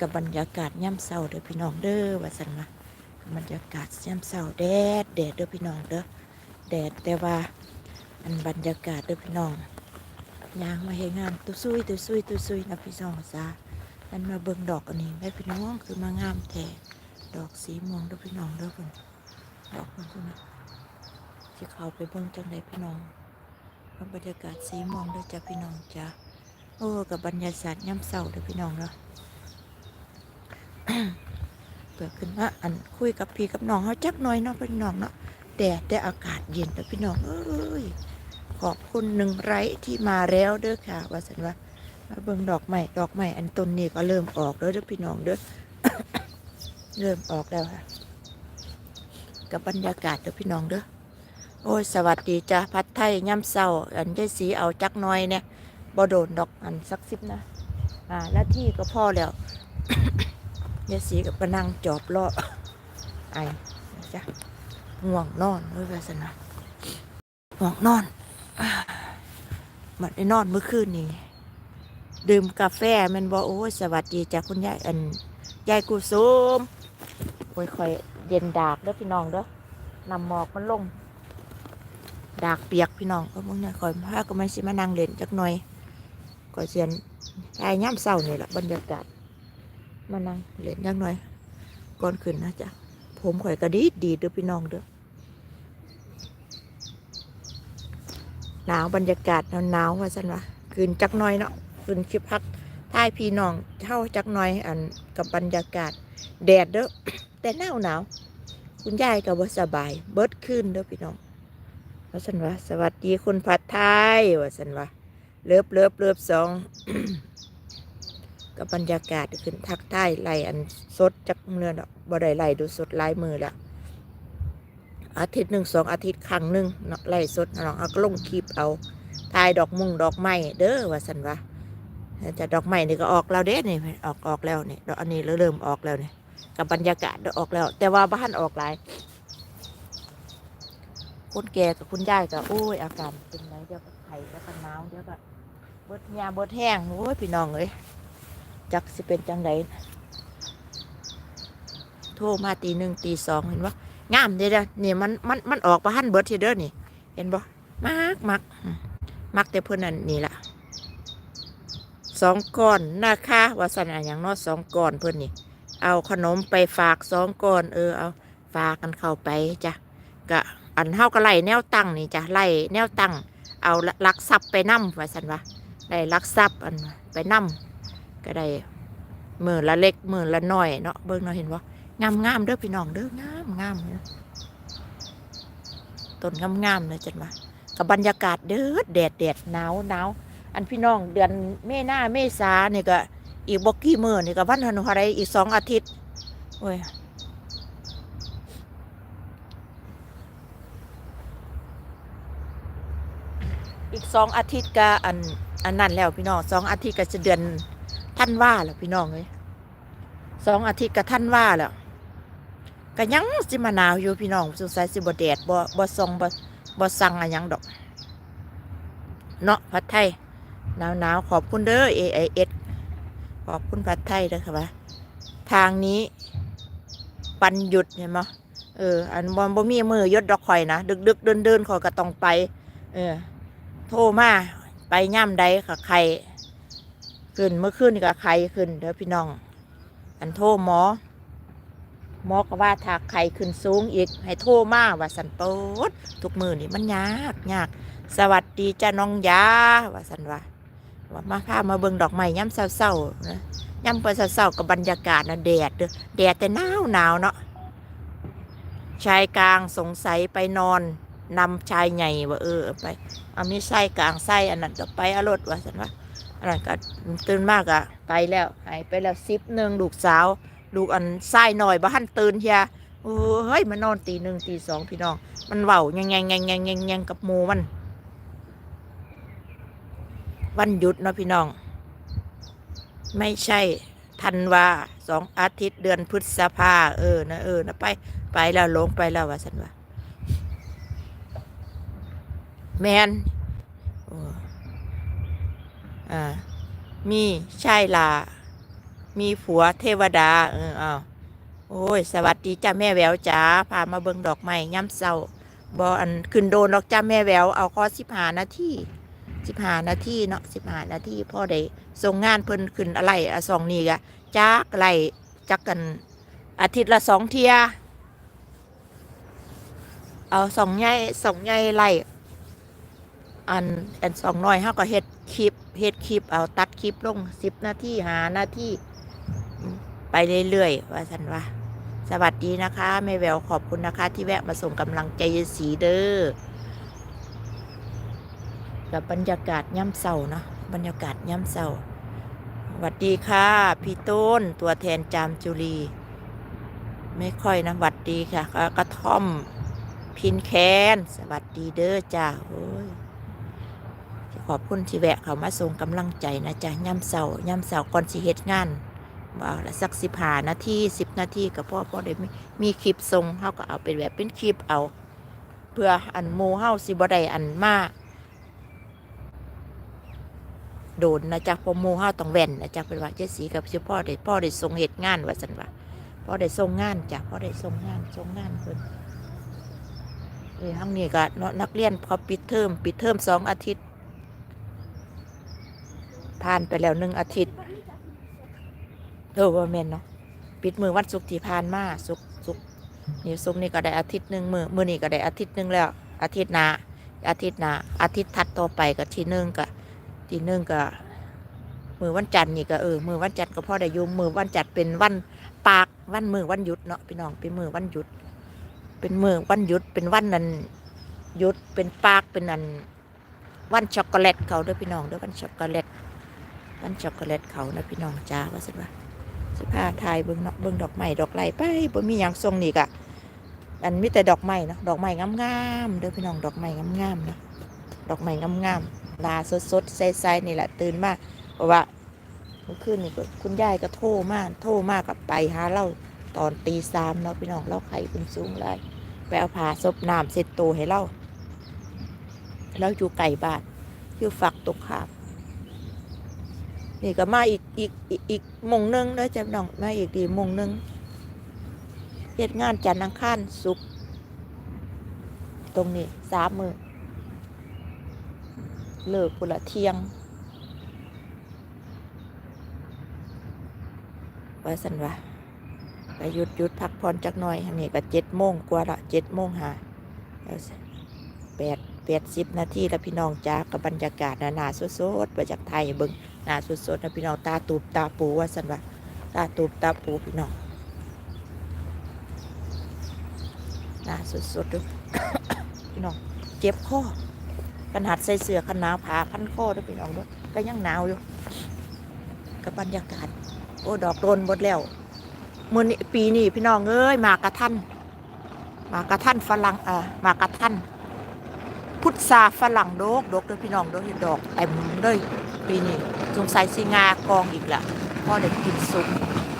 กับบรรยากาศย่ำเศร้าเด้อพี่น้องเด้อว่าสันว่าบรรยากาศย่ำเศร้าแดดแดดเด้อพี่น้องเด้อแดดแต่ว่าอันบรรยากาศเด้อพี่น้องยางมาเฮงามตุซุยตุซุยตุซุยนะพี่น้องจ้าอันมาเบิ่งดอกอันนี้แม่พี่น้องคือมางามแท้ดอกสีม่วงเด้อพี่น้องเด้อเพิ่นดอกเพิ่นใช่ไหมสิเข้าไปเบิ่งจังไดพี่น้องว่าบรรยากาศสีม่วงเด้อจ้าพี่น้องจ้าโอ้กับบรรยากาศย่ำเศร้าเด้อพี่น้องเนาะ เกิดขึ้นว่าอันคุยกับพี่กับน้องเขาจักหน่อยเนาะพี่น้องเนาะแต่แต่อากาศเย็นแต่พี่น้องเอ้ยขอบคุณหนึ่งไร้ที่มาแล้วเด้อค่ะ ว่าสันว่ามาเบิ่งดอกไม้ดอกไม้อันต้นนี้ก็เริ่มออกแล้วเด้อพี่น้องเด้อเริ่มออกแล้วค่ะ กับบรรยากาศเด้อพี่น้องเด้อโอ้ยสวัสดีจ้าพัดไทยย่ำเศร้า อันได้สีเอาจักหน่อยเนี่ยบ่โดนดอกอันสักสิบนะ อ่าหน้าที่ก็พอแล้ว ยายสีกับปนังจอบเลาะไอจ้ะง่วงนอนด้วยวาสนาง่วงนอนมันได้นอนเมื่อคืนนี้ดื่มกาแฟแมันบอกโอ้สวัสดีจ้ะคุณยายอันยายกูซูมค่อยๆเย็นดากเด้อพี่น้องเด้อนำหมอกมันลง ดากเปียกพี่น้องก็มึงเนี่ยคอยพาก็ไม่สิมานั่งเล่นจักหน่อยก็เสียนชายย่ำเศร้านี่แหละบรรยากาศ มานั่งเล่นยังหน่อยก่อนขึ้นนะจ๊ะผมข่อยกระดีดดีเด้อพี่น้องเด้อหนาวบรรยากาศหนาวๆว่าสันวะขึ้นจักหน่อยเนาะขึ้นคิดพักท้ายพี่น้องเท่าจักหน่อยอันกับบรรยากาศแดดเด้อแต่หนาวหนาวคุณยายก็บ่สบาย เบิดขึ้นเด้อพี่น้องว่าสันวะสวัสดีคุณผัดไทยว่าสันวะเลิบเลิบเลิบสอง กับบรรยากาศขึ้นทักทายไหลอันสดจากเนื้อดอกบ่ได้ไหลดูสดลายมือละอาทิตย์หนึ่งสองอาทิตย์ครั้งหนึ่งเนาะไหลสดนองเอาก็ลงคลิปเอาทายดอกมุงดอกไม้เด้อว่าสันวะจะดอกไม้นี่ก็ออกแล้วเด้นี่ออกออกแล้วนี่ดอกอันนี้เริ่มออกแล้วนี่กับบรรยากาศออกแล้ว แต่ว่าบ้านออกหลายคนแก่กับคุณยายก็โอ้ยอาการเป็นไรเดี๋ยวก็ไข้แล้วก็หนาวเดี๋ยวก็เบิดยาเบิดแห้งโอ้ยพี่น้องเอ้ย จักสิเป็นจังไดโทรมาตีหนึ่งตีสองเห็นว่างามเด้อเนี่ยมันมันมันออกประหันเบิดทีเด้อนี่ เห็นบ่มักมักมักแต่เพื่อนนั่นนี่ละสองก้อนนะคะว่าสันอะอย่างน้อสองก้อนเพื่อนนี่ เอาขนมไปฝากสองก้อน เออเอาฝากกันเข้าไปจ้ะกะอันเฮาก็ไล่แนวตั้งนี่จ้ะไล่แนวตั้งเอาลักทรัพย์ไปนั่มว่าสันว่าได้ลักทรัพย์อันไปนั่ ก็ได้มือละเล็กมือละน้อยเนาะเบิ่งเนาะเห็นว่งามงามเด้อพี่น้องเด้องามงามต้นงามงามเลยจันว่ากับบรรยากาศเด้อแดดแดดหนาวหนาวอันพี่น้องเดือนเมษาเมษาเนี่ยก็ อีกบกกี่มือนี่ก็วันหันอะไรอีกสองอาทิตย์โอ้ยอีกสองอาทิตย์ก็อันอันนั้นแล้วพี่น้องสองอาทิตย์ก็จะเดือน ท่านว่าแล้วพี่น้องเลยสองอาทิตย์ก็ท่านว่าแล้วก็ยังสิมาหนาวอยู่พี่น้องสงสัยสิบ่แดดบ่บ่ซองบ่บ่สั่งอะหยังดอก เนาะผัดไทยหนาวหนาวๆขอบคุณเด้อ AIS ขอบคุณผัดไทยเด้อค่ะว่าทางนี้ ปันหยุดเห็นไหมเออ อันบอมบ่มีมือยศดอกข่อยนะดึกดึกเดินเดินข่อยก็ต้องไป เออ โทรมาไปย่ำใดค่ะใคร ขึ้นเมื่อคืนนี่ก็ใครขึ้นเด้อพี่น้อง อันโทรหมอ หมอก็ว่าถ้าไข้ขึ้นสูงอีก ให้โทรมาว่าสันโปดทุกมือนี่มันยากยากสวัสดีจ้าน้องยาว่าสันว่าว่ามาพามาเบิ่งดอกไม้ย่ำเศร้าๆนะย่ำเปิดเศร้าๆกับบรรยากาศนะแดดเด้อแดดแต่หนาวหนาวเนาะชายกลางสงสัยไปนอนนำชายใหญ่ว่าเออไปเอามีไส้กลางไส้อันนั้นก็ไปอารถว่าสันว่า อันนั้นก็ตื่นมากอะไปแล้วหายไปแล้วซิปหนึ่งลูกสาวลูกอันไส้หน่อยบ้านตื่นเฮียเออเฮ้ยมันนอนตีหนึ่งตีสองพี่น้อง มันเว้าแงงแงงแงงแงงแงงแงงกับหมูมัน วันหยุดเนาะพี่น้อง ไม่ใช่ธันวาสองอาทิตย์เดือนพฤษภาเออนะเออนะไปไปแล้วลงไปแล้วว่าสันว่าแมน อ่ามีใช่ลา มีผัวเทวดา เอออ้าโอ้ย สวัสดีจ้าแม่แววจ๋าพามาเบิ่งดอกไม้ย่ำเศร้าบออันขึ้นโดนดอกจ้าแม่แวว เอาข้อสิบหานาทีสิบหานาทีเนาะสิบหานาทีพ่อได้ส่งงานเพิ่นขึ้นอะไรอะสองนี่กะจักไรจักกัน อาทิตย์ละสองเทีย เอาสองใหญ่สองใหญ่ไล่ อันอันสองน้อยเฮาก็เฮ็ดคลิปเฮ็ดคลิปเอาตัดคลิปลงสิบนาทีหานาทีไปเรื่อยๆว่าสันว่า สวัสดีนะคะแม่แววขอบคุณนะคะ ที่แวะมาส่งกำลังใจสีเด้อกับบรรยากาศย่ำเศร้าเนาะบรรยากาศย่ำเศร้าสวัสดีค่ะ พี่ต้นตัวแทนจามจุรีไม่ค่อยนะหวัดดีค่ะก็กระท่อมพินแคน สวัสดีเด้อจ้าโอ้ย ขอบคุณที่แวะเขามาส่งกำลังใจนะจ๊ะย่ำเสาย่ำเสาก่อนสิเฮ็ดงานว่าละสักสิบหานาทีสิบนาทีก็พ่อพ่อได้มีมีคลิปส่งเขาก็เอาเป็นแบบเป็นคลิปเอา เพื่ออันหมูเฮาสิบไดอันมากโดนนะจ๊ะพอหมูเฮาต้องแว่นนะจ๊ะเป็นว่าเจสีกับชื่อพ่อได้พ่อได้ส่งเหตุงานว่าสันว่าพ่อได้ส่งงานจ้ะพ่อได้ส่งงานส่งงานเพิ่นเออทั้งนี้ก็นักเรียนเขาปิดเทอมปิดเทอมสองอาทิตย์ ผ่านไปแล้วหนึ่งอาทิตย์เออว่าแม่นเนาะปิดมือวันศุกร์ที่ผ่านมาศุกร์ศุกร์นี่ศุกร์นี่ก็ได้อาทิตย์หนึ่งมือมือนี่ก็ได้อาทิตย์หนึ่งแล้ว อาทิตย์หน้าอาทิตย์หน้าอาทิตย์ถัดต่อไปก็ที่หนึ่งก็ที่หนึ่งก็มือวันจันทร์นี่ก็เออมือวันจันทร์ก็พ่อได้ยุมมือวันจันทร์เป็นวันปากวันมือวันหยุดเนาะพี่น้องเป็นมือวันหยุด เป็นมือวันหยุดเป็นวันนั้นหยุดเป็นปากเป็นนั้นวันช็อกโกแลตเขาเด้วยพี่น้องเด้วยวันช็อกโกแลต วันช็อกโกแลตเขานะพี่น้องจ้าว่าสิว่าสิพาทายเบิ้งเนาะเบิ้งดอกไม้ดอกไม้ไปบ่มีหยังทรงนี่กะอันมีแต่ดอกไม้เนาะดอกไม้งามๆเด้อพี่น้องดอกไม้งามๆเนาะดอกไม้งามๆลาสดๆใสๆนี่แหละตื่นมาเพราะว่าเมื่อคืนนี่คุณยายก็โทรมาโทรมากับไปหาเราตอนตีสามเนาะพี่น้องเราไข่ขึ้นสูงเลยไปเอาผ้าซบน้ำเสร็จโตวให้เราเราอยู่ไก่บานอยู่ฝักตกขาม นี่ก็มาอีกอีกอีกมงหนึงเด้อจ้ะน้องมาอีกดีมงหนึงเฮ็ดงานจันทร์อังคารศุกร์ตรงนี้สามมือเลิกกุละเที่ยงว่าสันว่าไปหยุดหยุดพักผ่อนจักหน่อยนนี้ก็เจ็ดโมงกว่าละเจ็ดโมงหาแปดแปดสิบนาทีแล้วพี่น้องจ้ากับบรรยากาศนานาสดๆมาจากไทยเบิ้ง หนาสดๆนะพี่น้องตาตูบตาปูว่าสันว่าตาตูบตาปูพี่น้องหนาสดๆดพี่น้องเจ็บคอขนาดใส่เสื้อขนหนาวผาพันคอด้วยพี่น้องด้วยก็ยังหนาวอยู่กับบรรยากาศ โอ้ดอกโดนหมดแล้วมื่อนี้ปีนี้พี่น้องเอ้ยมากระทันมากระทันฝรั่งอ่อหมากระทันพุทราฝรั่งโดกโดกเด้อพี่น้องเด้อเห็นดอกเต็มเลยปีนี้ สงสัยสิงากองอีกละพ่อได้กินสุก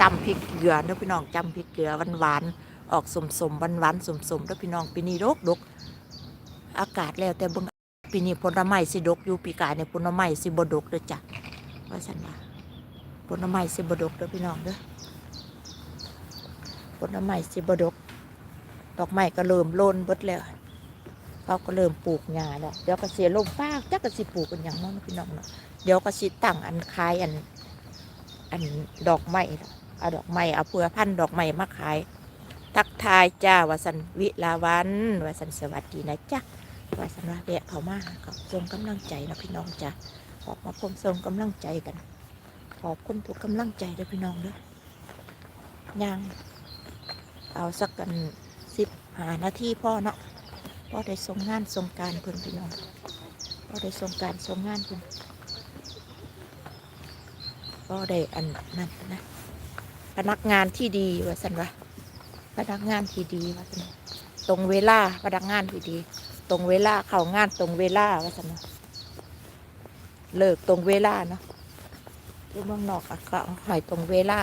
จำพริกเกลือเด้อพี่น้องจำพริกเกลือหวานหวานๆออกสมสมหวานหวานสมสมๆเด้อพี่น้องปีนี้โดกโดกอากาศแล้วแต่เบิ่งปีนี้ผลไม้สิดกอยู่ปีกายเนี่ยผลไม้สิบดกเด้อจ้ะว่าฉันว่าผลไม้สิบดกเด้อพี่น้องเด้อผลไม้สิบดก ดอกไม้ก็เริ่มโลนเบิดแล้วเขาก็เริ่มปลูกหญ้าแล้วเดี๋ยวก็เสียลมฟ้าจักก็สิปลูกกันอย่างนั้นพี่น้องเนาะ เดี๋ยวก็สิตั้งอันขายอัน อันดอกไม้เอาดอกไม้เอาเพื่อพันดอกไม้มาขาย ทักทายจ้าวสันวิลาวันวสันสวัสดีนะจ๊ะวสันว่าแวะเขามาก็ส่งกำลังใจนะพี่น้องจ้ะออกมาพมส่งกำลังใจกัน ขอบคุณทุกกำลังใจด้อพี่น้องเด้อย่างเอาสักกันสิบหานาทีพ่อเนาะพ่อได้ส่งงานส่งการเพิ่อนพี่น้องพ่อได้ส่งการส่งงานเพิ่อน พ่อได้อันนั่นนะพนักงานที่ดีว่าสันวะพนักงานที่ดีว่าสันตรงเวลาพนักงานที่ดี ตรงเวลาเข้างานตรงเวลาว่าสันะเลิกตรงเวลาเนาะที่เมืองนอกอะก็หอยตรงเวลา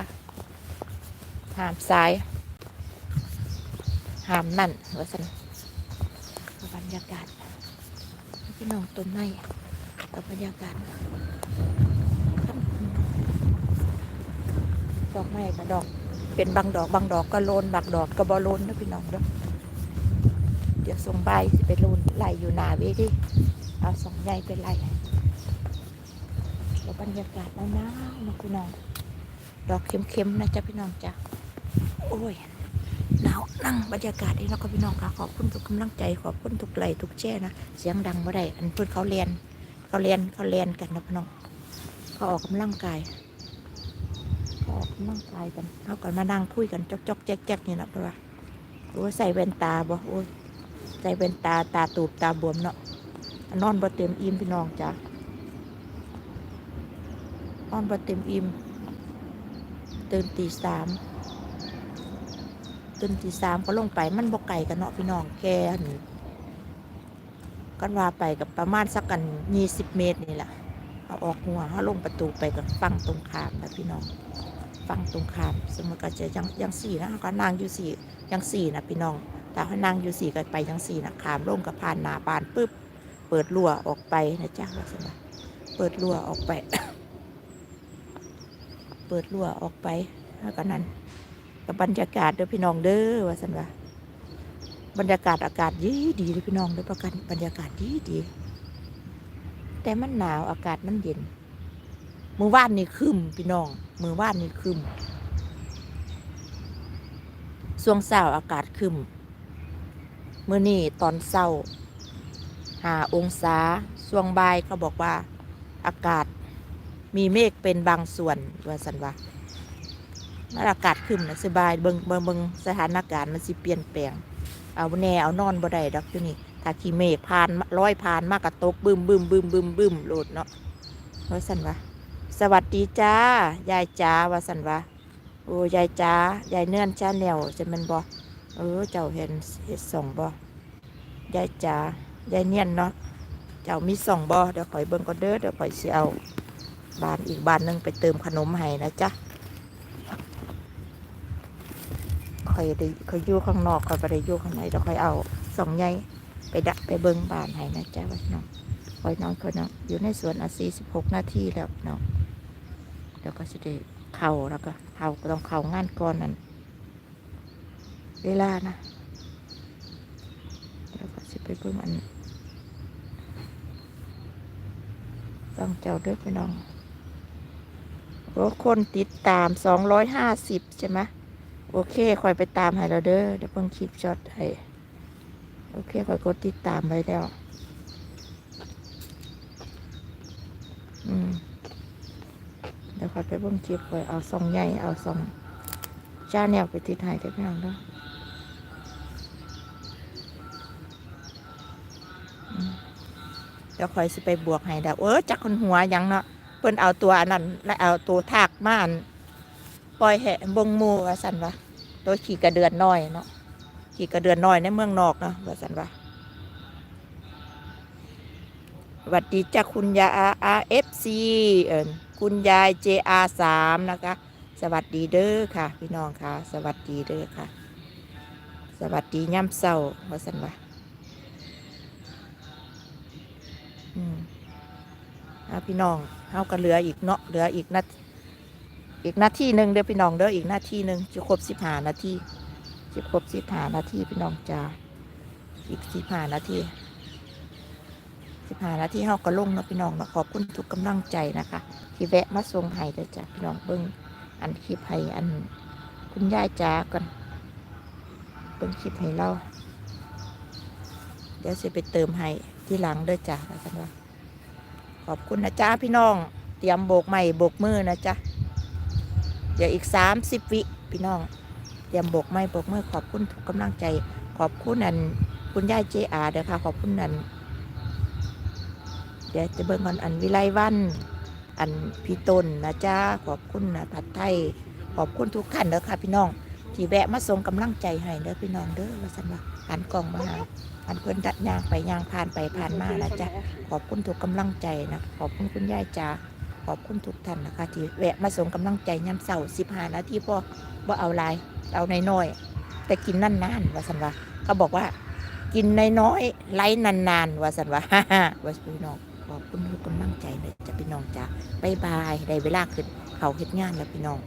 หามสายหามนั่นว่าสันบรรยากาศพี่น้องต้นไม้กับบรรยากาศ ดอก ไม้กับดอก เป็นบางดอกบางดอกก็โลนบางดอกก็บ่โลนนะพี่น้องเด้อเดี๋ยวส่งใบสิไปโลนไหลอยู่หนาเวทีเอาสองใหญ่ไปไล่แล้วบรรยากาศหนาวๆนะพี่น้อง ดอกเข็มๆนะจ๊ะพี่น้องจ้ะโอ้ยหนาวนั่งบรรยากาศนี่แล้วก็พี่น้องค่ะขอบคุณทุกกำลังใจขอบคุณทุกไหลทุกแช่นะเสียงดังบ่ได้อันเพื่อนเขาเรียนเขาเรียนเขาเรียนกันนะพี่น้องเขาออกกำลังกาย เขาออกกำลังกายกันเขากันมานั่งคุยกันจอกจอกแจ๊กแจ๊กนี่นะเพราะว่าโอ้ยใส่แว่นตาบ่โอ้ยใส่แว่นตาตาตูบตาบวมเนาะนอนบ่เต็มอิ่มพี่น้องจ้ะนอนบ่เต็มอิ่มตื่นตีสามตื่นตีสามก็ลงไปมันบกไก่กันเนาะพี่น้องแกนกันว่าไปกับประมาณสักกันยี่สิบเมตรนี่แหละเอาออกหัวเขาลงประตูไปกับฟังตรงข้ามนะพี่น้อง ฟังตรงขามสมมติก็จะยังยังสี่นะก็นั่งอยู่สี่ยังสี่นะพี่น้องแต่เขานั่งอยู่สี่กันไปยังสี่นะขามลงกับผ่านหนาบานปุ๊บเปิดรั่วออกไปนะจ๊ะลักษณะเปิดรั่วออกไป เปิดรั่วออกไปแล้วก็นั้นกับบรรยากาศเด้อพี่น้องเด้อว่าสันว่าบรรยากาศอากาศดีดีเลยพี่น้องเด้อประกันบรรยากาศดีดีแต่มันหนาวอากาศมันเย็น มือว่านนี่ครึมพี่น้อง มือว่านนี่ครึมช่วงเช้าอากาศครึมมื่อนี่ตอนเช้าหาองศาช่วงบ่ายเขาบอกว่า อากาศมีเมฆเป็นบางส่วนว่าสันว่ามันอากาศขึ้นนะสบายเบิงเบิงเบิงสถานการณ์มันสิเปลี่ยนแปลง เอาแน่เอานอนบ่ได้ดอกอยู่นี่ถ้าขี้เมฆผ่านร้อยผ่านมากกระตกบึมบึมบึมบึมบึมโลดเนาะว่าสันว่า สวัสดีจ้ายายจ้าว่าสันว่าโอ้ยายจ้ายายเนื่อนชาแนวจะมันบ่เออเจ้าเห็นเห็ดส่องบ่ยายจ้ายายเนียนเนาะเจ้ามีส่องบ่เดี๋ยวข่อยเบิ่งก็เด้อเดี๋ยวข่อยเสิเอาบานอีกบานหนึงไปเติมขนมให้นะจ๊ะคอยได้คอยอยู่ข้างนอกคอยไปได้อยู่ข้างในเดี๋ยวคอยเอาสองใหญ่ไปดักไปเบิ้งบานให้นะจ๊ะว่าน้องคอยนอนคอยนอนอยู่ในสวนอาซีสิบหกนาทีแล้วเนาะ เดี๋ยวก็จะได้เข่าแล้วก็เข่าต้องเข่างานก่อนนั่นเวลานะเดี๋ยวก็จะไปเบิ้งอันต้องเจ้าเด้วยพี่น้องโอ้คนติดตามสองร้อยห้าสิบใช่ไหมโอเคคอยไปตามให้เราเด้อเดี๋ยวเพิ่งคลิปช็อตให้โอเคคอยกดติดตามไว้แล้ว อืม ดี๋ยวคอยไปเบิ่งคลิปคอยเอาซองใหญ่เอาซองจ้าแนวไปติดให้ได้พี่น้องเด้อเดี๋ยวคอยสิไปบวกให้ดาวเออจักคนหัวยังเนาะเพิ่นเอาตัวอันนั้นและเอาตัวทากม่านปล่อยแหะบงมูว่าสันวะตัวขี่กระเดือนน้อยเนาะขี่กระเดือนน้อยในเมืองนอกเนาะว่าสันวะสวัสดีจ้าคุณยาอาเอฟซีเอิญ คุณยายเจอาสามนะคะ สวัสดีเด้อค่ะ พี่น้องค่ะ สวัสดีเด้อค่ะ สวัสดีย่ำเศร้าว่าสันวะอืมเอาพี่น้องเอาก็เหลืออีกเนาะเหลืออีกนาอีกนาทีหนึ่งเด้อพี่น้องเด้ออีกนาทีหนึ่งจะครบสิบห้านาทีจะครบสิบห้านาทีพี่น้องจ้าอีกสิบห้านาที สิบห้านาทีเฮาก็ลงเนาะพี่น้องเนาะขอบคุณทุกกำลังใจนะคะ ที่แวะมาส่งให้เด้อจ้าพี่น้องเบิ้งอันคลิปให้อันคุณยายจ้าก่อนเบิ้งคลิปให้เราเดี๋ยวจะไปเติมให้ที่หลังเด้อจ้าแล้วกันว่าขอบคุณนะจ้าพี่น้อง เตรียมโบกใหม่โบกมือนะจ๊ะเดี๋ยวอีกสามสิบวิพี่น้อง เตรียมโบกใหม่โบกมือขอบคุณทุกกำลังใจ ขอบคุณนันคุณย่ายเจอาเด้อค่ะ ขอบคุณนัน เดี๋ยวจะเบิ่งกันอันวิไลวัน อันพี่ต้นนะจ้าขอบคุณนะผัดไทยขอบคุณทุกท่านเด้อค่ะพี่น้อง ที่แวะมาส่งกำลังใจให้เด้อพี่น้องเด้อว่าสันว่าหันกล่องมาหาอันเพิ่นดัดยางไปยางผ่านไปผ่านมานะจ๊ะขอบคุณทุกกำลังใจนะขอบคุณคุณยายจ๋าขอบคุณทุกท่านนะคะ ที่แวะมาส่งกำลังใจย้ำเสาร์สิบห้านาทีพอบ่เอาลายเอาในน้อยแต่กินนานว่าสันว่าเขาบอกว่า กินในน้อยไล่นานๆว่าสันว่าฮ่าฮ่าว่าพี่น้อง อบคุณทุกกำลังใจเลยจะพี่น้องจ้าบายบายได้เวลาขึ้นเขาเฮ็ดงานแล้วพี่น้อง